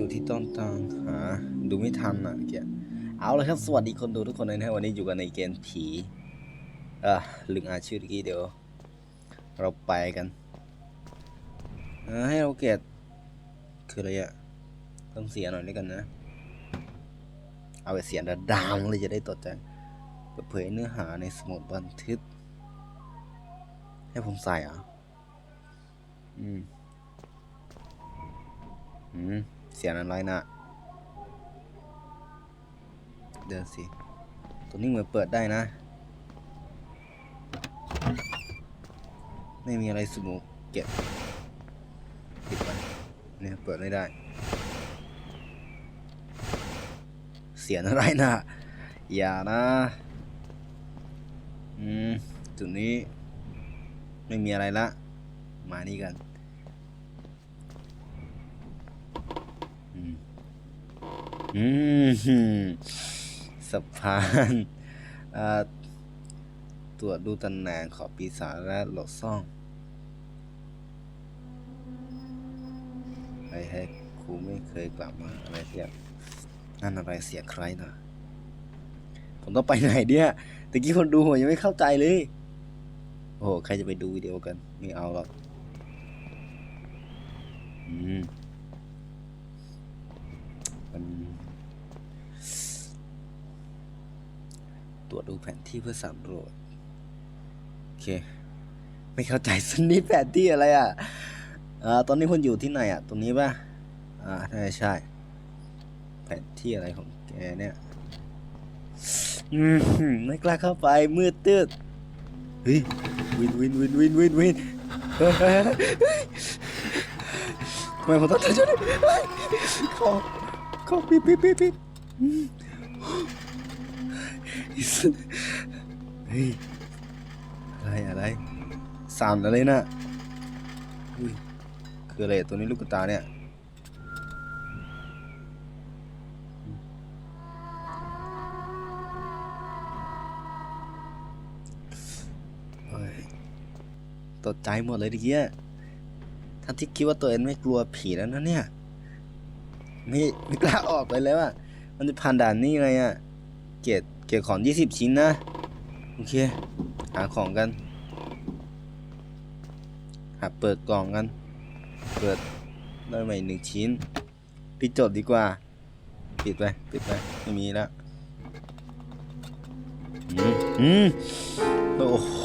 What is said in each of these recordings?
จุดที่ต้องตามหาดูไม่ทันอะเกียเอาเลยครับ สวัสดีคนดูทุกคนเลยนะวันนี้อยู่กันในเกมผีเอ่อลืมอาชื่อกี้เดี๋ยว เราไปกันให้เราเกตคืออะไรอะต้องเสียหน่อยด้วยกันนะ เอาไปเสียงดังๆเลยจะได้ตดใจเปิดเผยเนื้อหาในสมุดบันทึกให้ผมใส่อะอืม อืม เสียงอะไรนะเดินสิตัวนี้เหมือนเปิดได้นะ ไม่มีอะไรสมุกเก็บปิดไปเนี่ยเปิดไม่ได้ เสียงอะไรนะอย่านะ อืมจุดนี้ไม่มีอะไรละ มานี่กัน อืม อืมสะพานอ่าตรวจดูตำแหน่งของปีศาจและหลดซ่องไอ้ให้ครูไม่เคยกลับมาอะไรเสียนั่นอะไรเสียใครนะผมต้องไปไหนเนี่ยตะกี้คนดูผมยังไม่เข้าใจเลย โอ้โหใครจะไปดูวิดีโอกัน ไม่เอาหรอกอืมมัน ตรวจดูแผนที่เพื่อสำรวจโอเค ไม่เข้าใจสักนิดแผนที่อะไรอะอ่าตอนนี้คุณอยู่ที่ไหนอะ ตรงนี้ป่ะ อ่าใช่ใช่ แผนที่อะไรของแกเนี่ย อืมไม่กล้าเข้าไป มืดตืดเฮ้ยวินวินวินวินวินวินทำไมผมต้องทำช่วยด้วยเฮ้ขอขอปิดปิดปิดปิด เฮ้ย อะไรอะไรสั่นอะไรนะอุ้ยคืออะไรตัวนี้ลูกตาเนี่ยตกใจหมดเลยทีเดียวทั้งที่คิดว่าตัวเองไม่กลัวผีแล้วนะเนี่ย ไม่ไม่กล้าออกไปแล้วอะ มันจะผ่านด่านนี้ไงอะ เก็บ เก็บของ 20 ชิ้นนะ โอเค หาของกัน หาเปิดกล่องกัน เปิดได้ใหม่หนึ่งชิ้นปิดจดดีกว่า ปิดไป ปิดไป ไม่มีแล้วอืมโอ้โห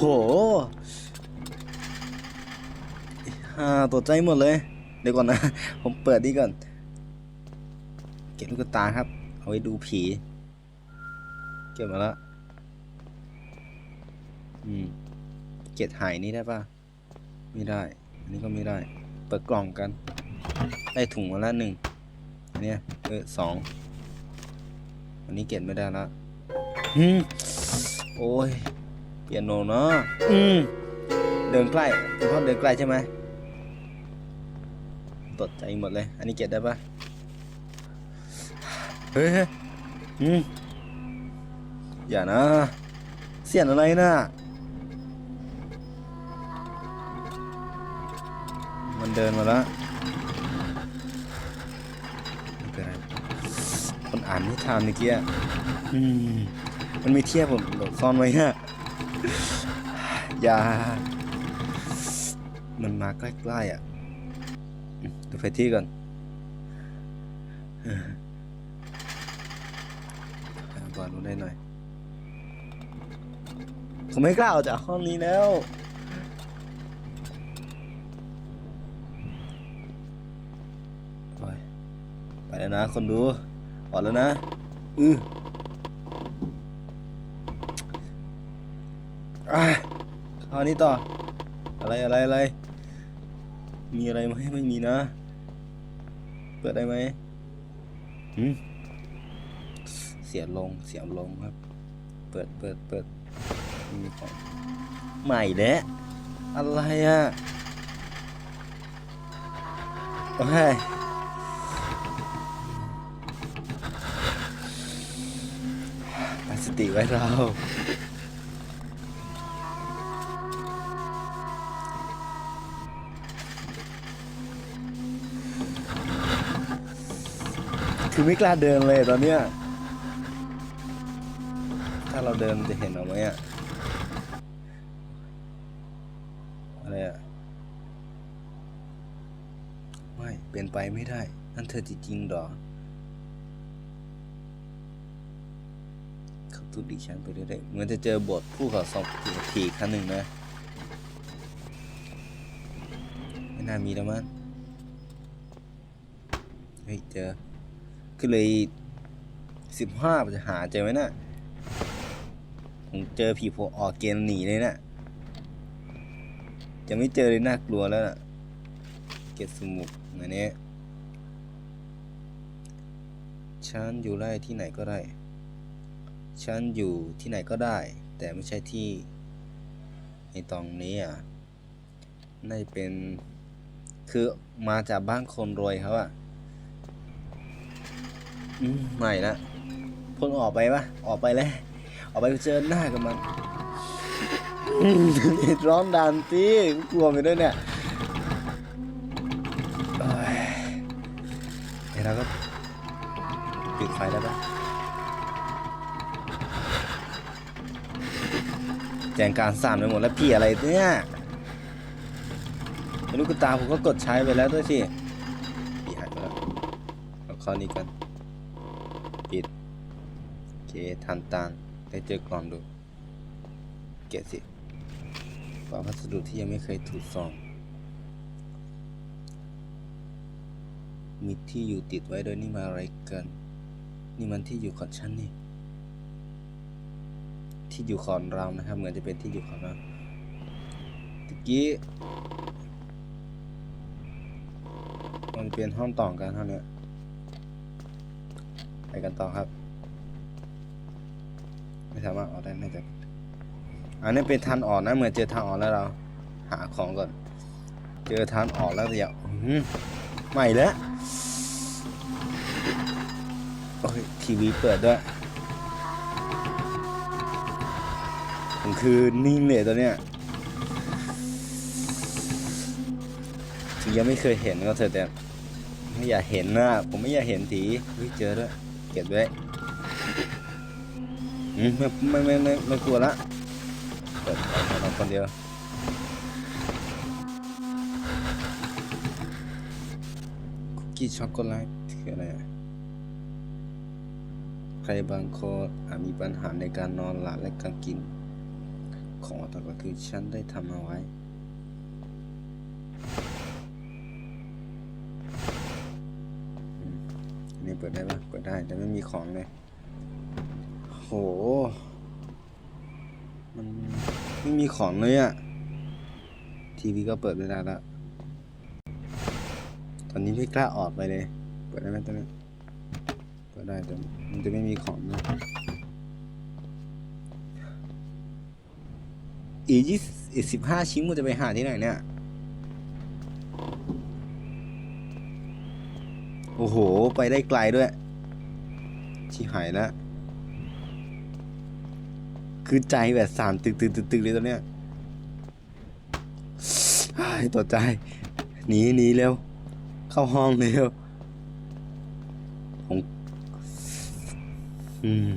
ฮ่าตกใจหมดเลย เดี๋ยวก่อนนะ ผมเปิดดีก่อน เก็บลูกตาครับ เอาไว้ดูผี เก็บมาแล้ว อืม เก็บหายนี่ได้ปะไม่ได้ อันนี้ก็ไม่ได้ เปิดกล่องกัน ได้ถุงมาแล้วหนึ่งอันเนี้ยเออสอง อันนี้เก็บไม่ได้ละอืมโอ้ย เปลี่ยนโนเนาะ อืม เดินใกล้เป็นเพราะเดินใกล้ใช่ไหมตกใจหมดเลย อันนี้เก็บได้ปะเฮ้ยอืม อย่านะ เสียงอะไรนะมันเดินมาแล้วไม่เป็นไรคนอ่านนิทานเมื่อกี้อะอืมมันมีเทียบผมหลบซ่อนไว้ฮะอย่า มันมาใกล้ๆอะอืมดูไปที่ก่อนหาบอลรู้ได้หน่อย ผมไม่กล้าออกจากห้องนี้แล้วโอ้ยไปแล้วนะ คนดูออกแล้วนะ อืออะคราวนี้ต่อ อะไรอะไรอะไร มีอะไรไหมไม่มีนะ เปิดได้ไหมเสียลง เสียลงครับ เปิดเปิดเปิด ใหม่แล้อะไรอะโอ้ยตั้งสติไว้เราคือไม่กล้าเดินเลยตอนเนี้ย ถ้าเราเดินจะเห็นเอาไหมอะอะไรอะไม่ เป็น ไปไม่ได้ นั่นเธอจริงๆหรอ เขาทุบดิฉันไปเรื่อยๆเหมือนจะเจอบทผู้ขอสอบทีครั้งหนึ่งนะ ไม่น่ามีแล้วมั้งเฮ้ยเจอคือเลยสิบห้าจะหาเจอไหมน่ะผมเจอผีโพออกเกมหนีเลยน่ะจะไม่เจอเลยน่ากลัวแล้วน่ะเกตสมุกอันนี้ ฉันอยู่ไร่ที่ไหนก็ได้ ฉันอยู่ที่ไหนก็ได้ แต่ไม่ใช่ที่ไอตรงนี้อะน่าจะเป็น คือมาจากบ้านคนรวยเขาอะอืมไม่ละพิ่งออกไปปะออกไปแล้ว ออกไปเจอหน้ากับมันร้องดันตีกลัวไปด้วยเนี่ยเอ้ยเดี๋ยวก็ แจงการสั่นไปหมดแล้วพี่อะไรเนี่ยไม่รู้กูตาผมก็กดใช้ไปแล้วด้วยสิพี่หายไปแล้วเอาข้อนี้กันปิดโอเคทันตานได้เจอกล่องดู เกะสิฝาพัสดุที่ยังไม่เคยถูกส่อง มีที่อยู่ติดไว้โดยนี่มาอะไรกัน นี่มันที่อยู่ของฉันนี่ ที่อยู่ของเรานะครับ เหมือนจะเป็นที่อยู่ของเราตะกี้มันเป็นห้องต่อกันเท่านี้ไปกันต่อครับ ไม่สามารถออกได้น่าจะอันนี้เป็นทางออกนะเหมือนเจอทางออกแล้วเรา หาของก่อน เจอทางออกแล้วแต่อย่าอื้อหือใหม่แล้วโอ้ยทีวีเปิดด้วย ผมคือนิ่งเลยตัวเนี้ยถึงยังไม่เคยเห็นก็เถอะแต่ไม่อยากเห็นนะผมไม่อยากเห็นทีเฮ้ยเจอด้วยเก็บไว้อืมไม่ไม่ไม่ไม่ไม่กลัวละเปิดเอาเราคนเดียวคุกกี้ช็อกโกแลตคืออะไรใครบางคนอาจมีปัญหาในการนอนหลับและการกิน ของแต่ก็คือฉันได้ทำเอาไว้ อันนี้เปิดได้ปะเปิดได้ แต่ไม่มีของเลย โห มันไม่มีของเลยอะทีวีก็เปิดไม่ได้ละตอนนี้ไม่กล้าออกไปเลย เปิดได้ไหมตอนนี้เปิดได้แต่มันจะไม่มีของนะ อียี่สิบห้าชิ้นมันจะไปหาที่ไหนเนี่ย โอ้โห ไปได้ไกลด้วย ชิหายแล้ว คือใจแบบสานตึกตึกตึกตึกเลยตอนเนี้ยเฮ้ยตกใจ หนีหนีเร็ว เข้าห้องเร็วผมอืม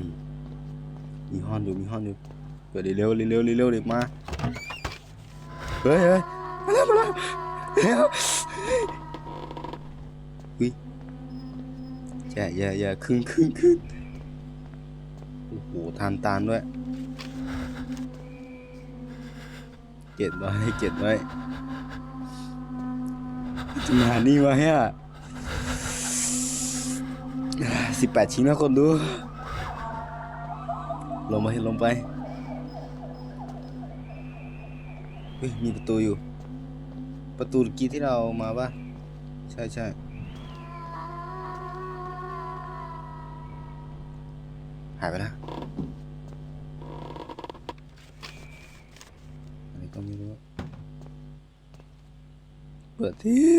มีห้องอยู่มีห้องอยู่เปิดเร็วเร็วเร็วเร็วเร็วเร็วมา เฮ้ยเฮ้ยมาแล้วมาแล้วเร็ววิอย่าอย่าอย่าขึ้นขึ้นขึ้นโอ้โหทานตานด้วยเก็บไว้เก็บไว้จะมานี่ไว้อะสิบแปดชิ้นแล้วคนดู ลงไปลงไป เฮ้ยมีประตูอยู่ ประตูกี้ที่เรามาปะใช่ใช่หายไปแล้วอะไรก็ไม่รู้ เปิดที่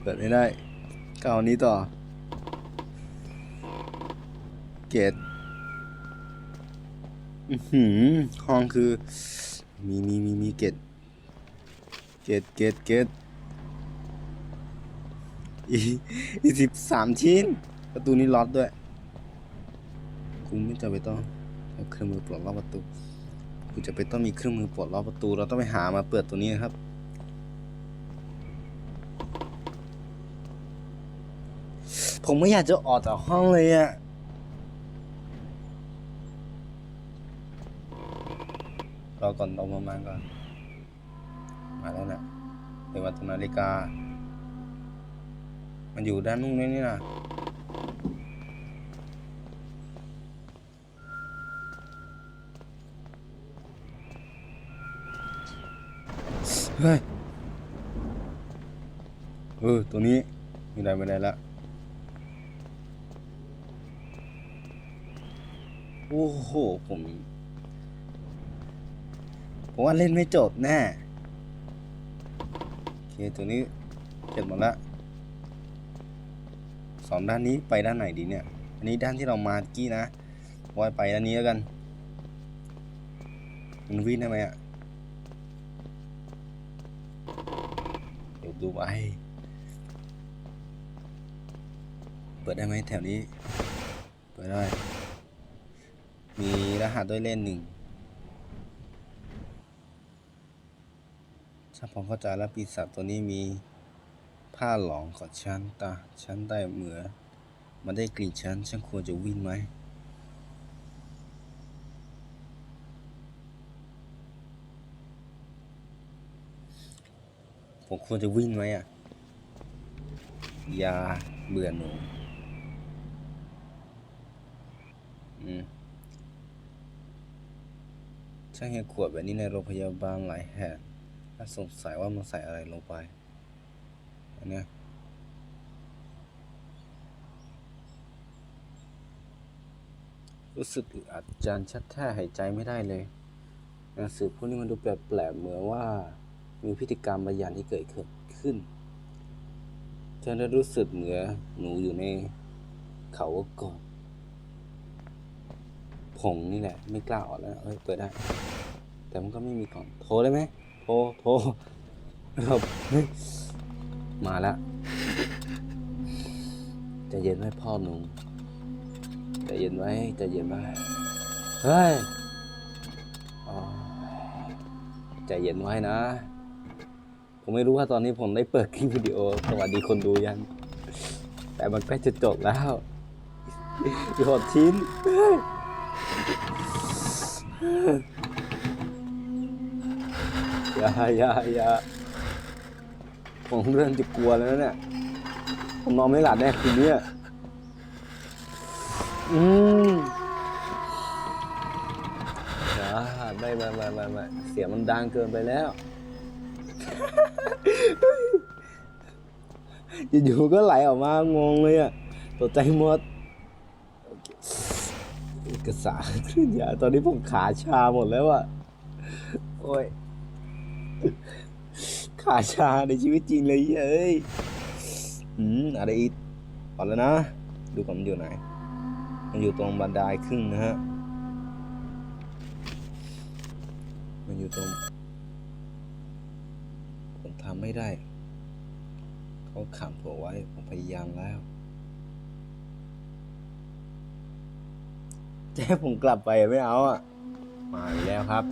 เปิดไม่ได้เก็เอานี้ต่อ เกตอื้อหือห้องคือ มีมีมีมีเกตเกตเกตเกตอีอีสิบสามชิ้น ประตูนี้ล็อกด้วยกูไม่จำเป็นต้องเอาเครื่องมือปลดล็อกประตูกูจะไปต้องมีเครื่องมือปลดล็อกประตู เราต้องไปหามาเปิดตัวนี้ครับผมไม่อยากจะออกจากห้องเลยอะรอ ก่อนเอามามาก่อน มาแล้วนะเป็นวัตถุนาฬิกา มันอยู่ด้านนู้นนี่นะเฮ้ยเออตัวนี้ไม่ได้ไม่ได้ละโอ้โหผม ผมว่าเล่นไม่จบแน่โอเคตัวนี้เก็บหมดละสองด้านนี้ไปด้านไหนดีเนี่ย อันนี้ด้านที่เรามาเมื่อกี้นะว่าไปด้านนี้แล้วกัน มันวิ่งได้ไหมอะเดี๋ยวดูไปเปิดได้ไหมแถวนี้ เปิดได้ มีรหัสด้วยเล่นหนึ่ง ถ้าผมเข้าใจแล้วปีศาจตัวนี้มีผ้าหลองของฉันตาฉันได้เหมือมันได้กลิ่นฉันฉันควรจะวิ่งไหมผมควรจะวิ่งไหมอะยาเบื่อหนูอืมช่างเห็นขวดแบบนี้ในโรงพยาบาลหลายแห่ง ถ้าสงสัยว่ามันใส่อะไรลงไปอันเนี้ยรู้สึกอึดอัดจานชัดแท้หายใจไม่ได้เลยหนังสือพวกนี้มันดูแปลกๆเหมือนว่ามีพฤติกรรมบางอย่างที่เกิดขึ้นฉันได้รู้สึกเหมือนหนูอยู่ในเขาก่อดผงนี่แหละ ไม่กล้าออกแล้วเอ้ยเปิดได้ แต่มันก็ไม่มีก่องโทรได้ไหม โทรโทรครับมาแล้วจะเย็นไว้พ่อหนุ่มจะเย็นไว้จะเย็นไว้เฮ้ยอ๋อใจเย็นไว้นะ ผมไม่รู้ว่าตอนนี้ผมได้เปิดคลิปวิดีโอ สวัสดีคนดูยัง แต่มันใกล้จะจบแล้วอีกหกชิ้น อย่าอย่าอย่าผมเริ่มจะกลัวแล้วเนี่ย ผมนอนไม่หลับแน่คืนนี้อะอืมอย่าไม่ไม่ไม่ไม่ไม่เสียงมันดังเกินไปแล้วอยู่ๆก็ไหลออกมางงเลยอะตกใจหมดเอกสารเคลื่อนยาตอนนี้ผมขาชาหมดแล้วอะ โอ้ย ขาชาในชีวิตจริงเลยเอ้ยอืมอะไรอีกเอแล้วนะ ดูก่อนมันอยู่ไหน มันอยู่ตรงบันไดครึ่งนะฮะ มันอยู่ตรง ผมทำไม่ได้ เขาขังผมไว้ ผมพยายามแล้ว จะให้ผมกลับไปไม่เอาอะ มาอีกแล้วครับ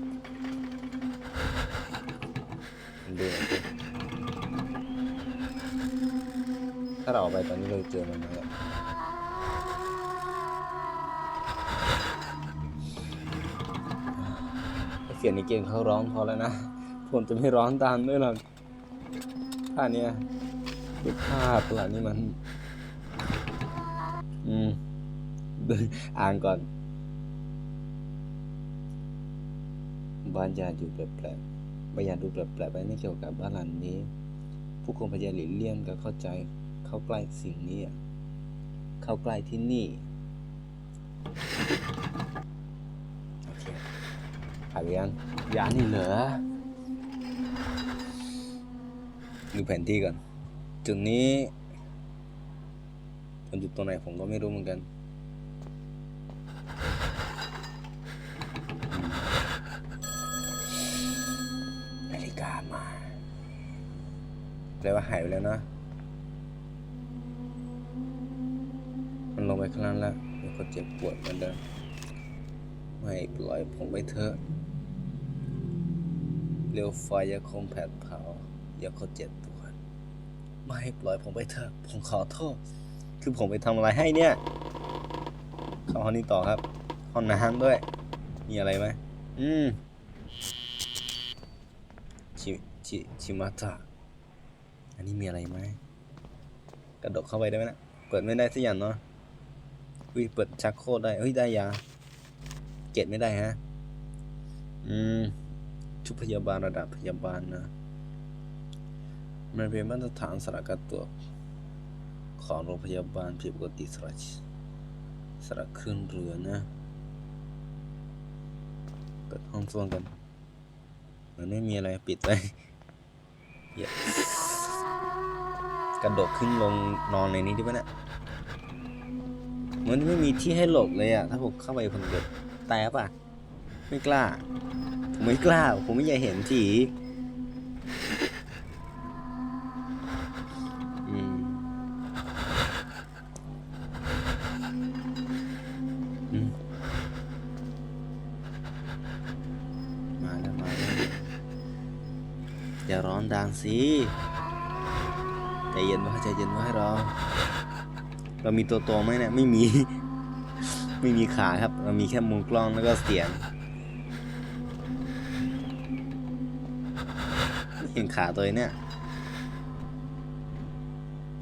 ดูหน่อยสิถ้าเราออกไปตอนนี้เราเจอมันไหมอะเสียงในเกมเขาร้องพอแล้วนะ ผมจะไม่ร้องตามด้วยหรอกท่าเนี้ยรูปภาพเหล่านี้มัน อืมอ่านก่อน บ้านยาอยู่แปลกๆ บางอย่างดูแปลกๆไปไม่เกี่ยวกับบ้านหลังนี้ ผู้คนพยายามหลีกเลี่ยงการเข้าใจเข้าใกล้สิ่งนี้อะเข้าใกล้ที่นี่โอเคหายไปยังยานี่เหรอดูแผนที่ก่อนจุดนี้มันอยู่ตรงไหนผมก็ไม่รู้เหมือนกัน แปลว่าหายไปแล้วนะ มันลงไปข้างล่างแล้วเดี๋ยวก็เจ็บปวดเหมือนเดิมไม่ปล่อยผมไปเถอะเร็วไฟยังคงแผดเผาเดี๋ยวก็เจ็บปวดไม่ปล่อยผมไปเถอะ ผมขอโทษ คือผมไปทำอะไรให้เนี่ย เข้าห้องนี้ต่อครับห้องน้ำด้วย มีอะไรไหมอืมชิชิชิมาตะ อันนี้มีอะไรไหมกระโดดเข้าไปได้ไหมนะเปิดไม่ได้สักอย่างเนาะอุ้ยเปิดชักโครได้เฮ้ยได้ยาเก็บไม่ได้ฮะอืมชุดพยาบาลระดับพยาบาลนะมันเป็นมาตรฐานสารกัดตัว ของโรงพยาบาลผิดปกติสระสระขึ้นเรือนะเปิดห้องส้วมกัน มันไม่มีอะไรปิดไว้ Yes กระโดดขึ้นลงนอนในนี้ด้ไหมเนี่ยมันไม่มีที่ให้หลบเลยอะถ้าผมเข้าไปผมเกิดตายป่ะ ไม่กล้า ผมไม่กล้า ผมไม่อยากเห็นผีอืมอืมมาแล้วมาแล้วอย่าร้อนดังสิ ใจเย็นไว้ใจเย็นไว้รอเรามีตัวโตไหมเนี่ยไม่มี ไม่มีขาครับ เรามีแค่มุมกล้องแล้วก็เสียงไม่เห็นขาตัวเองเนี่ย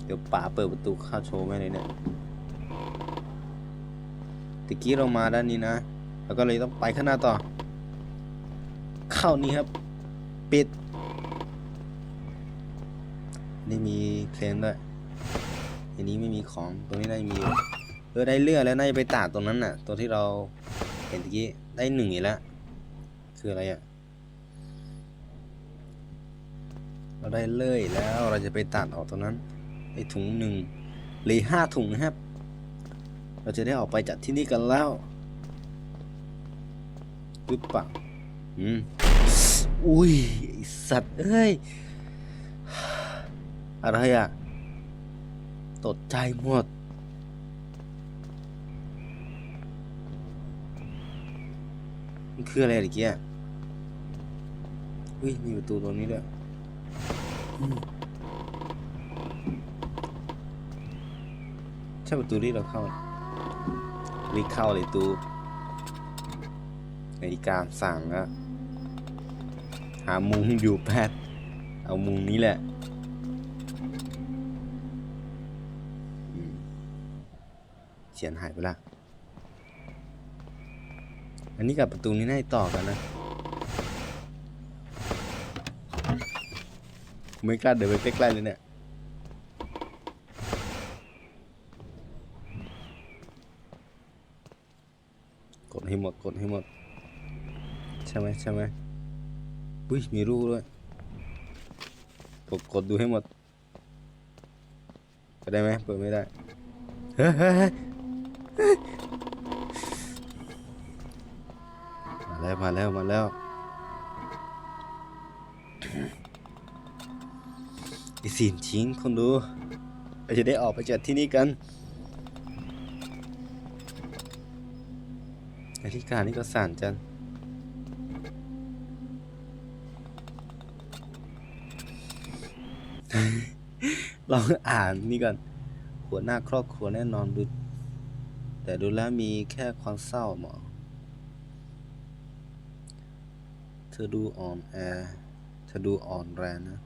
เดี๋ยวป๋าเปิดประตูเข้าโชว์ไหมเลยเนี่ยตะกี้เรามาด้านนี้นะ แล้วก็เลยต้องไปข้างหน้าต่อ เข้านี่ครับ ปิด มีของตรงนี้ได้มีเออได้เลือดแล้วน่าจะไปตากตรงนั้นน่ะ ตัวที่เราเห็นตะกี้ได้หนึ่งอีกแล้วคืออะไรอะเราได้เลื่อยแล้วเราจะไปตัดออกตรงนั้นไอ้ถุงหนึ่งเหลยห้าถุงนะครับ เราจะได้ออกไปจากที่นี่กันแล้วหรือเปล่าอืมอุ้ยสัตว์เอ้ยอะไรอะ ตกใจหมด มันคืออะไรตะเกียอุ้ย มีประตูตรงนี้ด้วยใช่ประตูที่เราเข้ารีเข้าเลยตูนาฬิกาสั่งอะหามุงอยู่แพท เอามุงนี้แหละ เขียนหายไปละ อันนี้กับประตูนี้น่าต่อกันนะ ไม่กล้าเดินไปใกล้ๆเลยเนี่ยกดให้หมดกดให้หมด ใช่ไหมใช่ไหมอุ้ยมีรูด้วยกดกดดูให้หมดเปิดได้ไหมเปิดไม่ได้เฮ้ย มาแล้วมาแล้วมาแล้วไอสินชิงคนดูเราจะได้ออกไปจากที่นี่กันอธิการนี่ก็สั่นจังลองอ่านนี่ก่อนหัวหน้าครอบครัวแน่นอนดู แต่ดูแล้วมีแค่ความเศร้าหมอ เธอดูอ่อนแอ เธอดูอ่อนแรงนะ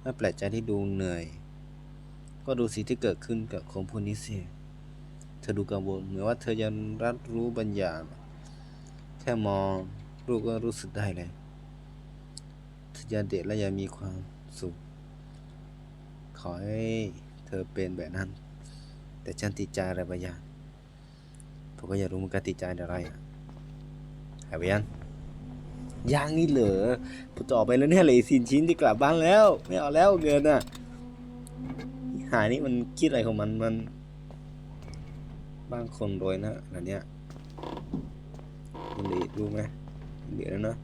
ไม่แปลกใจที่ดูเหนื่อย ก็ดูสิที่เกิดขึ้นกับคนพวกนี้สิ เธอดูกังวลเหมือนว่าเธอยังรับรู้บางอย่าง แค่มองรูปก็รู้สึกได้เลย เธอยังเด็กและยังมีความสุข ขอให้เธอเป็นแบบนั้น แต่ฉันติดใจอะไรบางอย่าง ผมก็อยากรู้มันก็ติดใจอะไรอะหายไปยังยังนี่เหรอผมจะออกไปแล้วเนี่ยเหลยสินชิ้นที่กลับบ้านแล้ว ไม่เอาแล้วเงินอะหายนี่มันคิดอะไรของมันมันบ้านคนรวยนะอันเนี้ยมันดีดูไหมเดี๋ยวแล้วนะ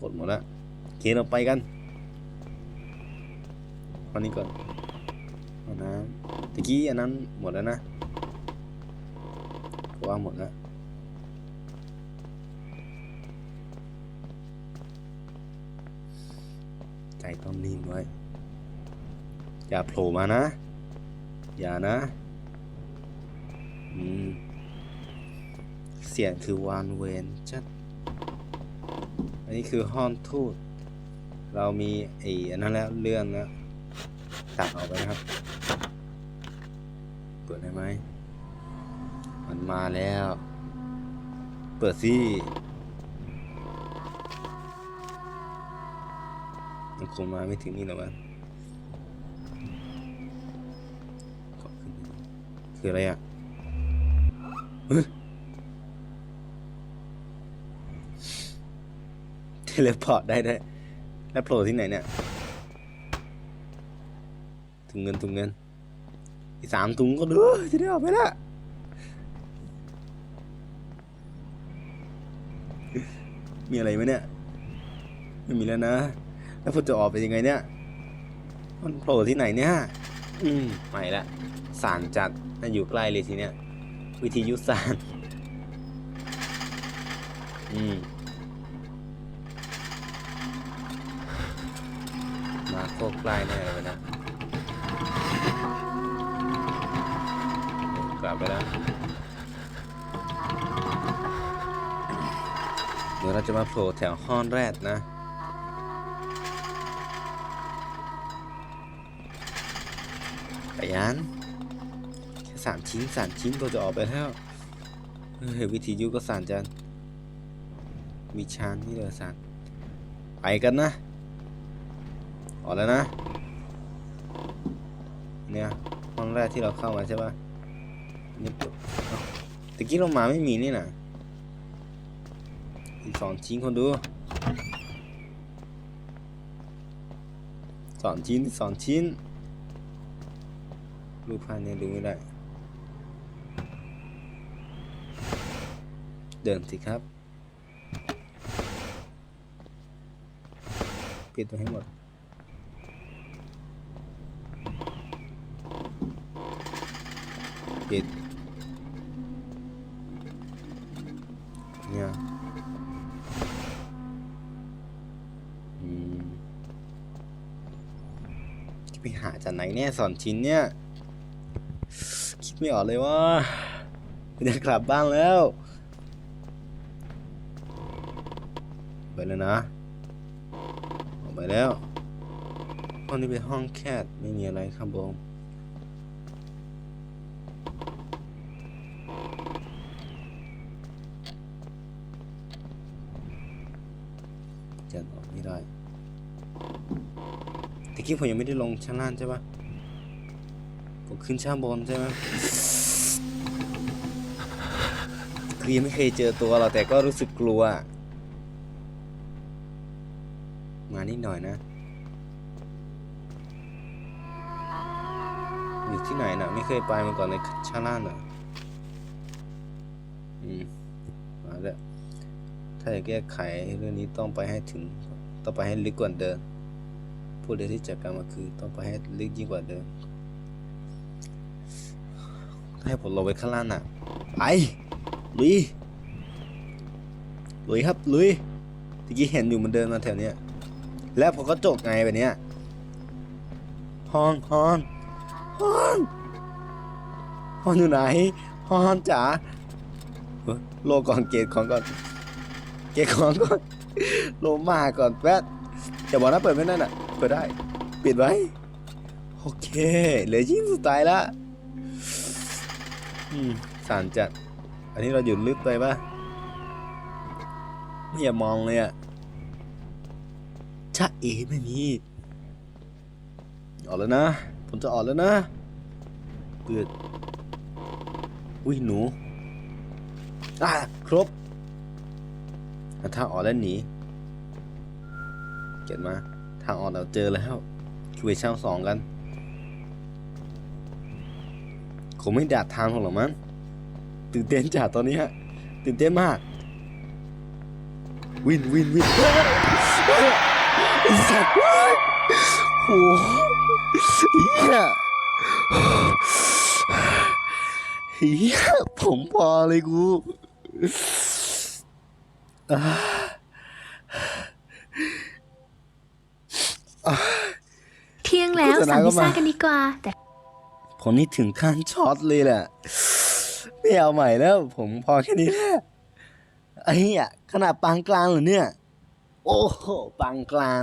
กดหมดล้วโอเคเราไปกันอันนี้ก่อนเอาน้ำตะกี้อันนั้นหมดแล้วนะ ว่าหมดแล้วใจต้องนิ่งไว้ อย่าโผล่มานะ อย่านะอืมเสียงคือวานเวนจัดอันนี้คือห้องทูต เรามีไอ้อันนั้นแล้วเลื่อนแล้วตัดออกไปนะครับ เปิดได้ไหม มันมาแล้ว เปิดสิมันคงมาไม่ถึงนี่หรอกมันคืออะไรอะเทเลพอร์ตได้ได้แล้วโผล่ที่ไหนเนี่ย ถุงเงินถุงเงินอีสามถุงก็เด้อจะได้ออกไปละ มีอะไรไหมเนี่ย ไม่มีแล้วนะ แล้วผมจะออกไปยังไงเนี่ย มันโผล่ที่ไหนเนี่ย อืมไม่ละสารจัดน่าอยู่ใกล้เลยทีเนี้ย วิธียุสารอืม มาโคตรใกล้แน่เลยนะ กลับไปแล้ว เราจะมาโผล่แถวห้องแรกนะ ไปยันสามชิ้นสามชิ้นก็จะออกไปแล้วเฮ้ยวิธียุก็สารจันมีชานนี่เลยสารไปกันนะ ออกแล้วนะ เนี่ยห้องแรกที่เราเข้ามาใช่ปะนี่ปุ๊บเอ้าตะกี้เรามาไม่มีนี่นะ อีกสองชิ้นคนดูสองชิ้นสองชิ้น รูปภาพเนี่ยดูไม่ได้ เดินสิครับ ปิดตัวให้หมดปิด ไปหาจากไหนเนี่ยสอนชิ้นเนี่ย คิดไม่ออกเลยว่าจะกลับบ้านแล้วไปแล้วนะ ออกไปแล้วห้องนี้เป็นห้องแคบไม่มีอะไรครับผม จะออกไม่ได้ตะ กี้ผมยังไม่ได้ลงชั้นล่างใช่ปะผมขึ้นชั้นบนใช่ไหมคือยังไม่เคยเจอตัวเราแต่ก็รู้สึกกลัว มานิดหน่อยนะ อยู่ที่ไหนนะไม่เคยไปมาก่อนในชั้นล่างเหรออืมมาแล้วถ้าจะแก้ไขเรื่องนี้ต้องไปให้ถึง ต้องไปให้ลึกกว่าเดิม พูดเลยที่จัดการมาคือต้องไปให้ลึกยิ่งกว่าเดิมถ้าให้ผมลงไปข้างล่างน่ะไปลุยลุยครับลุยตะกี้เห็นอยู่มันเดินมาแถวเนี้ยแล้วผมก็จบไงแบบเนี้ยห้องห้องห้องห้องอยู่ไหนห้องจ๋าโลก่อนเกตของก่อน เก็บของก่อน โลมาก่อนแป๊ดอย่าบอกนะเปิดไม่ได้น่ะ เปิดได้ปิดไว้ โอเค เหลือชิ้นสุดท้ายละอืมสารจัด อันนี้เราหยุดลึกไปปะไม่อย่ามองเลยอะชะเอไม่มีออกแล้วนะ ผมจะออกแล้วนะเปิดอุ้ยหนูอะครบแล้วทางออกแล้วหนี เก็บมา ทางออกเราเจอแล้วคิวเช่างสองกันคงไม่ดัดทางหรอกมั้งตื่นเต้นจัดตอนนี้ฮะตื่นเต้นมาก วินวินวินสัตว์โอ้โหเฮียเฮียผมพอเลยกูอ่า เที่ยงแล้ว โฆษณา สั่งก็พิซซ่ามากันดีกว่าแต่ผมนี่ถึงขั้นช็อตเลยแหละไม่เอาใหม่แล้ว ผมพอแค่นี้แหละไอ้เหี้ยขนาดปางกลางเหรอเนี่ย โอ้โหปางกลาง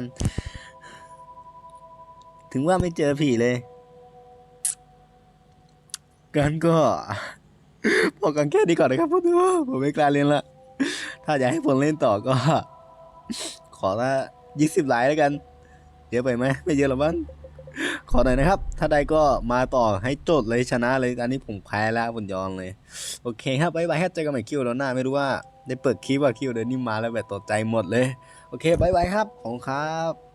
ถึงว่าไม่เจอผีเลยกันก็พอกันแค่นี้ก่อนนะครับพวกทุกคนผมไม่กล้าเล่นละ ถ้าอยากให้ผมเล่นต่อก็ ขอละยี่สิบไลค์แล้วกัน เยอะไปไหมไม่เยอะหรอกมั้ง ขอหน่อยนะครับ ถ้าได้ก็มาต่อให้โจทย์เลยชนะเลย อันนี้ผมแพ้แล้วผมยอมเลย โอเคครับบายบายครับเจอกันใหม่คิวแล้วหน้าไม่รู้ว่าได้เปิดคลิปว่าคิวเดินนี่มาแล้วแบบตกใจหมดเลย โอเคบายบายครับ ของครับ